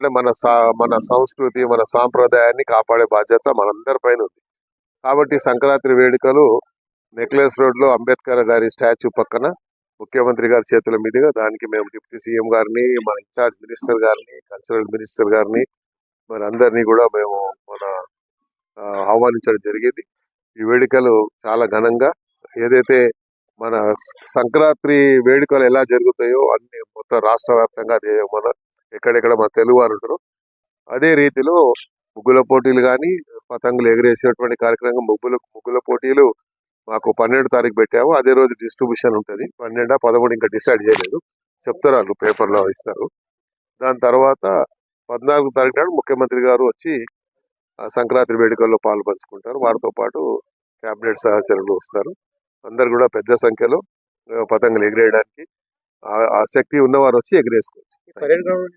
అంటే మన సా- మన సంస్కృతి మన సాంప్రదాయాన్ని కాపాడే బాధ్యత మనందరి పైన ఉంది. కాబట్టి సంక్రాంతి వేడుకలు నెక్లెస్ రోడ్లో అంబేద్కర్ గారి స్టాచ్యూ పక్కన ముఖ్యమంత్రి గారి చేతుల మీదుగా దానికి మేము డిప్యూటీ సీఎం గారిని మన ఇన్ఛార్జ్ మినిస్టర్ గారిని కల్చరల్ మినిస్టర్ గారిని మరి అందరినీ కూడా మేము మన ఆహ్వానించడం జరిగింది. ఈ వేడుకలు చాలా ఘనంగా ఏదైతే మన సంక్రాంతి వేడుకలు ఎలా జరుగుతాయో అన్ని మొత్తం రాష్ట్ర వ్యాప్తంగా అదే మన ఎక్కడెక్కడ మన తెలుగువారు ఉంటారు అదే రీతిలో ముగ్గుల పోటీలు కానీ పతంగులు ఎగరేసినటువంటి కార్యక్రమం ముగ్గుల ముగ్గుల పోటీలు మాకు పన్నెండు తారీఖు పెట్టాము. అదే రోజు డిస్ట్రిబ్యూషన్ ఉంటుంది. పన్నెండా పదమూడు ఇంకా డిసైడ్ చేయలేదు. చెప్తారు వాళ్ళు పేపర్లో ఇస్తారు. దాని తర్వాత పద్నాలుగు తారీఖు నాడు ముఖ్యమంత్రి గారు వచ్చి సంక్రాంతి వేడుకల్లో పాలు పంచుకుంటారు. వారితో పాటు కేబినెట్ సహచరులు వస్తారు. అందరు కూడా పెద్ద సంఖ్యలో పతంగులు ఎగిరేయడానికి ఆ- ఆ శక్తి ఉన్నవారు వచ్చి ఎగిరేసుకోవచ్చు પરેડ ગ્રાઉન્ડ